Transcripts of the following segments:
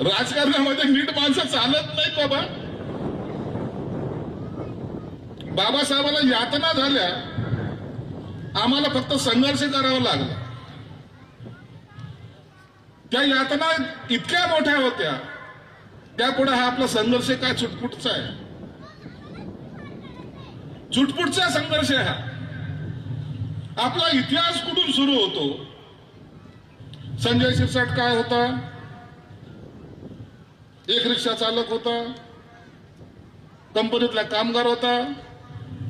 राजकारणामध्ये नीट माणसं चालत नाहीत बाबा. बाबासाहेबांना यातना झाल्या आम्हाला फक्त संघर्ष करावा लागला. त्या यातना इतक्या मोठ्या होत्या त्यापुढे हा आपला संघर्ष काय चुटपुटचा आहे? चुटपुटचा संघर्ष हा. आपला इतिहास कुठून सुरू होतो? संजय शिरसाट काय होता? एक रिक्षा चालक होता कंपनीतला कामगार होता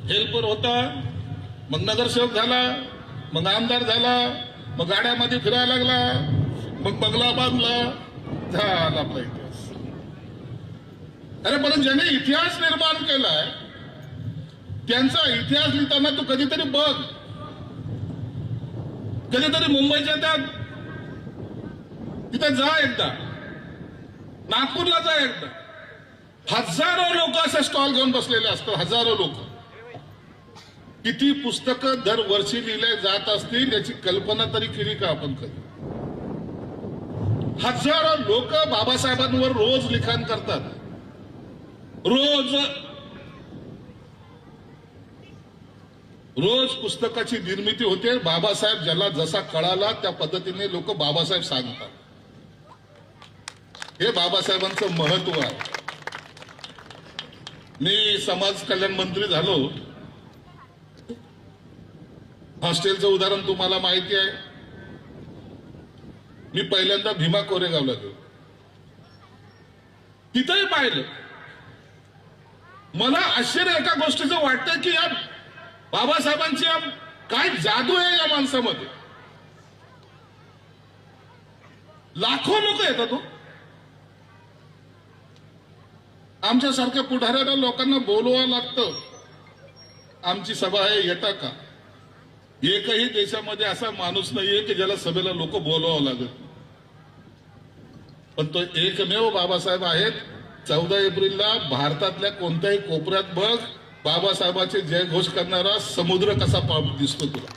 हेल्पर होता मग नगरसेवक झाला मग आमदार झाला मग गाड्यामध्ये फिरायला लागला मग बंगला बांधला झाला आपला इतिहास. अरे पण ज्याने इतिहास निर्माण केलाय त्यांचा इतिहास लिहिताना तू कधीतरी बघ. कधीतरी मुंबईच्या त्या तिथे जा एकदा. नागपूरला जा एकदा. हजारो लोक असे स्टॉल घेऊन बसलेले असतात हजारो लोक. किती पुस्तकं दरवर्षी लिहिले जात असतील याची कल्पना तरी केली का आपण कधी? हजारो लोक बाबासाहेबांवर रोज लिखाण करतात. रोज रोज पुस्तकाची निर्मिती होते. बाबासाहेब ज्याला जसा कळाला त्या पद्धतीने लोक बाबासाहेब सांगतात. हे बाबासाहेबांचं महत्त्व आहे. मी समाज कल्याण मंत्री झालो. हॉस्टेलचं उदाहरण तुम्हाला माहिती आहे. मी पहिल्यांदा भीमा कोरेगावला गेलो. तिथंही पाहिलं. मला आश्चर्य एका गोष्टीचं वाटतं की या बाबासाहेबांची काय जादू आहे या माणसामध्ये? लाखो लोक येतात हो. आमच्यासारख्या पुढाऱ्याला लोकांना बोलवा लागतं. आमची सभा आहे येता का एकही देशामध्ये असा माणूस नाहीये की ज्याला सभेला लोक बोलवावं लागत पण तो एकमेव बाबासाहेब आहेत. चौदा एप्रिलला भारतातल्या कोणत्याही कोपऱ्यात बघ बाबासाहेबाचे जयघोष करणारा समुद्र कसा पाप दिसतो तुला.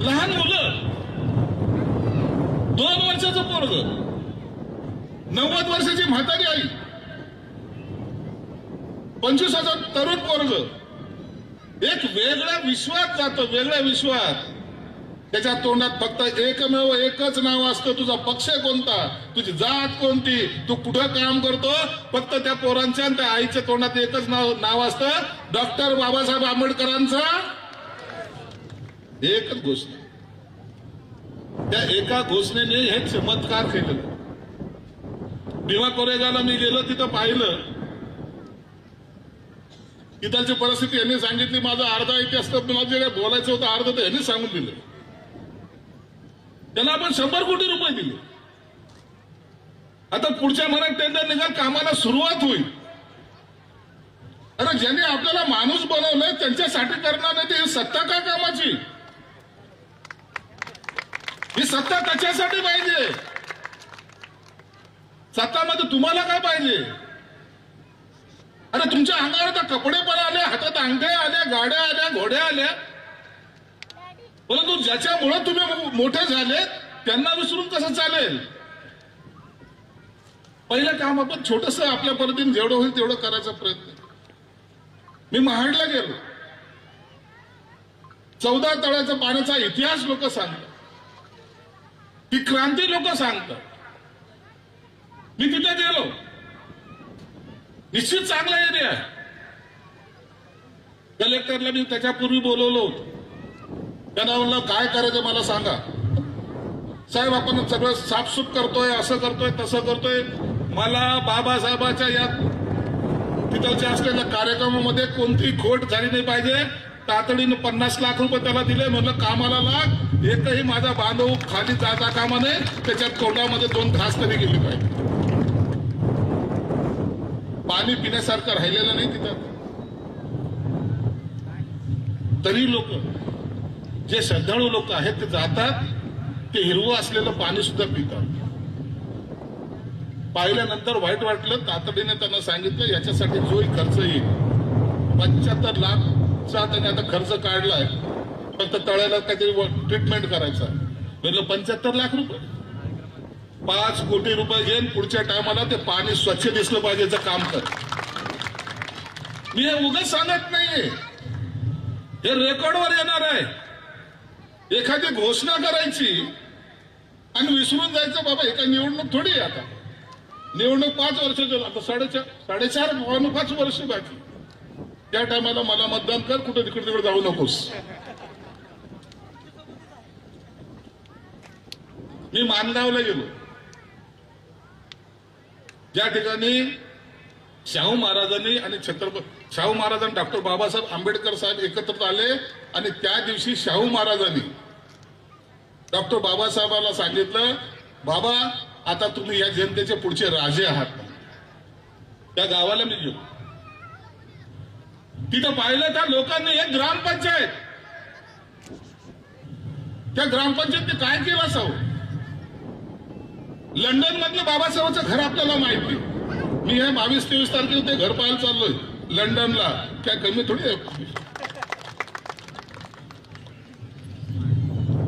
लहान मुलं. दोन वर्षाचं पोरग. नव्वद वर्षाची म्हातारी आई. पंचवीस हजार तरुण वर्ग एक वेगळ्या विश्वात जातो वेगळ्या विश्वात. त्याच्या तोंडात फक्त एकमेव एकच नाव असतं तुझा पक्ष कोणता? तुझी जात कोणती? तू कुठं काम करतो? फक्त त्या पोरांच्या आणि त्या आईच्या तोंडात एकच नाव नाव असतं डॉक्टर बाबासाहेब आंबेडकरांचा. एकच घोषणा त्या एका घोषणेने हे चमत्कार केलेलं. भीमा कोरेगावला मी गेलो तिथं पाहिलं तिथलची परिस्थिती यांनी सांगितली माझा अर्धा इतिहास तर मला जे काही बोलायचं होतं अर्ध तर यांनी सांगून दिलं. त्याला आपण शंभर कोटी रुपये दिले. आता पुढच्या महिन्यात टेंडर निघाल कामाला सुरुवात होईल. अरे ज्यांनी आपल्याला माणूस बनवलंय त्यांच्यासाठी करणार नाही ती सत्ता काय कामाची? ही सत्ता कशासाठी पाहिजे? सत्तामध्ये तुम्हाला काय पाहिजे? अरे तुमच्या अंगावर आता कपडे पण आले हातात अंगठे आल्या गाड्या आल्या घोड्या आल्या. परंतु ज्याच्यामुळे तुम्ही मोठे झाले त्यांना विसरून कसं चालेल? पहिलं काम आपण छोटस आपल्या पद्धतीने जेवढं होईल तेवढं करायचा प्रयत्न. मी महाडला गेलो. चौदा तळ्याचा पाण्याचा इतिहास लोक सांगतात. ती क्रांती लोक सांगतात. मी तिथे गेलो? निश्चित चांगला एरिया आहे. कलेक्टरला मी त्याच्यापूर्वी बोलवलं होतो. त्यांना म्हणलं काय करायचं मला सांगा. साहेब आपण सगळं साफसूफ करतोय असं करतोय तसं करतोय. मला बाबासाहेबाच्या या तिथलच्या असलेल्या कार्यक्रमामध्ये कोणतीही खोट झाली नाही पाहिजे. तातडीनं पन्नास लाख रुपये त्याला दिले. म्हणलं कामाला लाग. एकही माझा बांधव खाली जाता कामा नये. त्याच्यात तोंडामध्ये दोन खास तरी गेली पाहिजे. पाणी पिण्यासारखं राहिलेलं नाही तिथं. तरी लोक जे श्रद्धाळू लोक आहेत ते जातात ते हिरवं असलेलं पाणी सुद्धा पितात. पाहिल्यानंतर वाईट वाटलं तातडीने त्यांना सांगितलं याच्यासाठी जोही खर्च येईल. पंच्याहत्तर लाखचा त्याने आता खर्च काढलाय. फक्त तळ्याला काहीतरी ट्रीटमेंट करायचा. म्हटलं पंच्याहत्तर लाख रुपये? पाच कोटी रुपये घेऊन पुढच्या टायमाला ते पाणी स्वच्छ दिसलं पाहिजेचं काम कर. मी हे उगच सांगत नाहीये. हे रेकॉर्डवर येणार आहे. एखादी घोषणा करायची आणि विसरून जायचं बाबा एका निवडणूक थोडी आहे आता. निवडणूक पाच वर्षाची आता साडेचार साडेचार पावणे पाच वर्ष बाकी. त्या टायमाला मला मतदान कर कुठे तिकडे तिकडे जाऊ नकोस. मी मानगावला गेलो. ज्या ठिकाणी शाहू महाराजांनी आणि छत्रपती शाहू महाराज आणि डॉक्टर बाबासाहेब आंबेडकर साहेब एकत्र आले आणि त्या दिवशी शाहू महाराजांनी डॉक्टर बाबासाहेबांना सांगितलं बाबा आता तुम्ही या जनतेचे पुढचे राजे आहात. त्या गावाला मी घेऊ तिथं पाहिलं त्या लोकांनी एक ग्रामपंचायत. त्या ग्रामपंचायतने काय केलं असावं? लंडन मधले बाबासाहेबांचं घर आपल्याला माहिती. मी हे बावीस तेवीस तारखेला ते घर पाहायला चाललोय लंडनला. काय कमी थोडी आहे.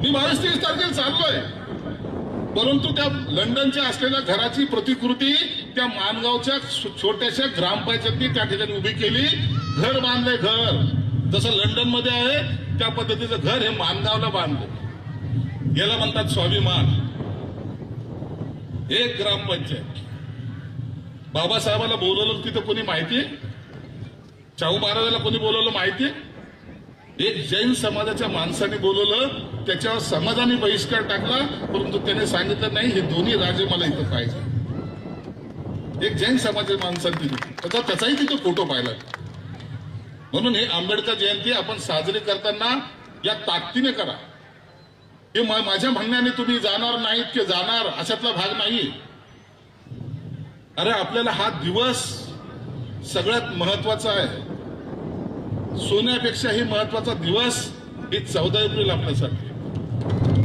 मी बावीस तेवीस तारखेला चाललोय. परंतु त्या लंडनच्या असलेल्या घराची प्रतिकृती त्या मानगावच्या छोट्याशा ग्रामपंचायतीने त्या ठिकाणी उभी केली. घर बांधलंय घर. जसं लंडनमध्ये आहे त्या पद्धतीचं घर हे मानगावला बांधलं. याला म्हणतात स्वाभिमान. एक ग्रामपंचायत बाबासाहेबाला बोलवलं तिथं कोणी माहितीये शाहू महाराजाला कोणी बोलवलं माहितीये एक जैन समाजाच्या माणसाने बोलवलं त्याच्यावर समाजाने बहिष्कार टाकला परंतु त्याने सांगितलं नाही हे दोन्ही राजे मला इथं पाहिजे. एक जैन समाजाच्या माणसाने दिली त्याचा त्याचाही तिथं फोटो पाहिला. म्हणून हे आंबेडकर जयंती आपण साजरी करताना या ताकदीने करा. हे माझ्या म्हणण्याने तुम्ही जाणार नाहीत की जाणार अशातला भाग नाही. अरे आपल्याला हा दिवस सगळ्यात महत्त्वाचा आहे. सोन्यापेक्षाही महत्त्वाचा दिवस ही चौदा एप्रिल आपल्यासाठी.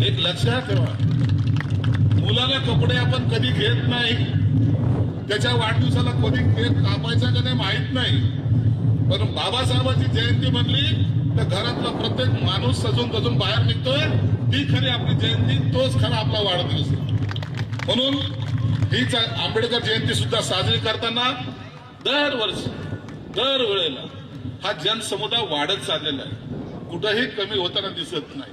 एक लक्षात ठेवा. मुलाला कपडे आपण कधी घेत नाही त्याच्या वाढदिवसाला कधी केक कापायचा का नाही माहीत नाही. पण बाबासाहेबांची जयंती म्हणली तर घरातला प्रत्येक माणूस सजून गजून बाहेर निघतोय. ती खरी आपली जयंती तोच खरा आपला वाढदिवस म्हणून हीच आंबेडकर जयंती सुद्धा साजरी करताना दरवर्षी दरवेळेला हा जनसमुदाय वाढत चाललेला आहे. कुठंही कमी होताना दिसत नाही.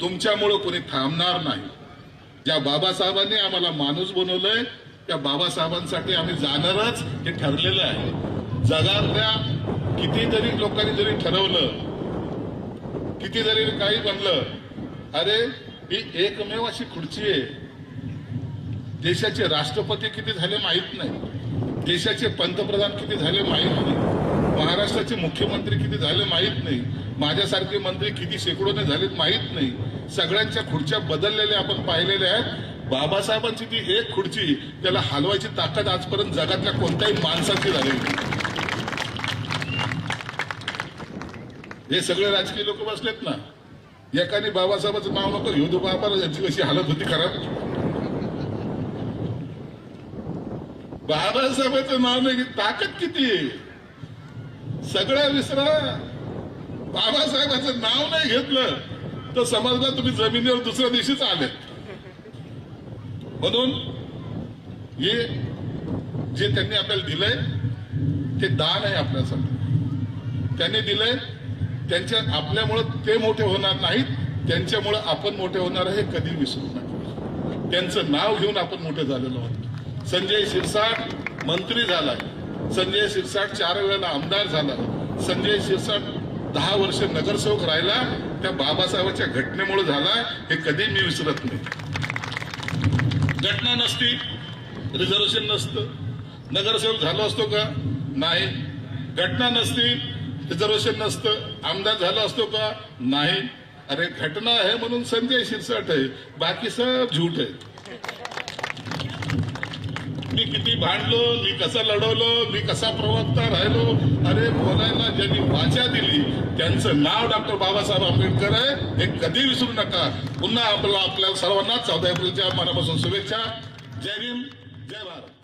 तुमच्यामुळं कोणी थांबणार नाही. ज्या बाबासाहेबांनी आम्हाला माणूस बनवलंय त्या बाबासाहेबांसाठी आम्ही जाणारच हे ठरलेलं आहे. जगातल्या कितीतरी लोकांनी जरी ठरवलं कितीतरी काही बनलं अरे ही एकमेव अशी खुर्ची आहे. देशाचे राष्ट्रपती किती झाले माहीत नाही. देशाचे पंतप्रधान किती झाले माहीत नाही. महाराष्ट्राचे मुख्यमंत्री किती झाले माहीत नाही. माझ्यासारखे मंत्री किती शेकडोने झालेत माहीत नाही. सगळ्यांच्या खुर्च्या बदललेल्या आपण पाहिलेल्या आहेत. बाबासाहेबांची ती एक खुर्ची त्याला हलवायची ताकद आजपर्यंत जगातल्या कोणत्याही माणसाची झालेली नाही. हे सगळे राजकीय लोक बसलेत ना? एकाने बाबासाहेबाचं नाव नको घेऊ बाबा यांची कशी हालत होती खराब बाबासाहेबाचं नाव नाही ताकद किती सगळ्या विसरा. बाबासाहेबाचं नाव नाही घेतलं तर समजला तुम्ही जमिनीवर दुसऱ्या दिवशीच आले म्हणून हे जे त्यांनी आपल्याला दिलंय ते दान आहे आपल्यासाठी. त्यांनी दिलंय त्यांच्या आपल्यामुळं ते मोठे होणार नाहीत. त्यांच्यामुळं आपण मोठे होणार हे कधी विसरू नका. त्यांचं नाव घेऊन आपण मोठे झालेलो आहोत. संजय शिरसाट मंत्री झालाय संजय शिरसाट चार वेळेला आमदार झाला संजय शिरसाट दहा वर्ष नगरसेवक राहिला. त्या बाबासाहेबांच्या घटनेमुळे झाला. हे कधी मी विसरत नाही. घटना नसती. रिझर्वेशन नसतं. नगरसेवक झालो असतो का? नाही. घटना नसती. रिझर्वेशन नसतं आमदार झाला असतो का? नाही. अरे घटना आहे म्हणून संजय शिरसाट आहे. बाकी सब झूट आहे. मी किती भांडलो मी कसं लढवलो मी कसा प्रवक्ता राहिलो? अरे बोलायला ज्यांनी वाचा दिली त्यांचं नाव डॉक्टर बाबासाहेब आंबेडकर आहे. हे कधी विसरू नका. पुन्हा आपला आपल्या सर्वांना चौदा एप्रिलच्या मनापासून शुभेच्छा. जय भीम जय भारत.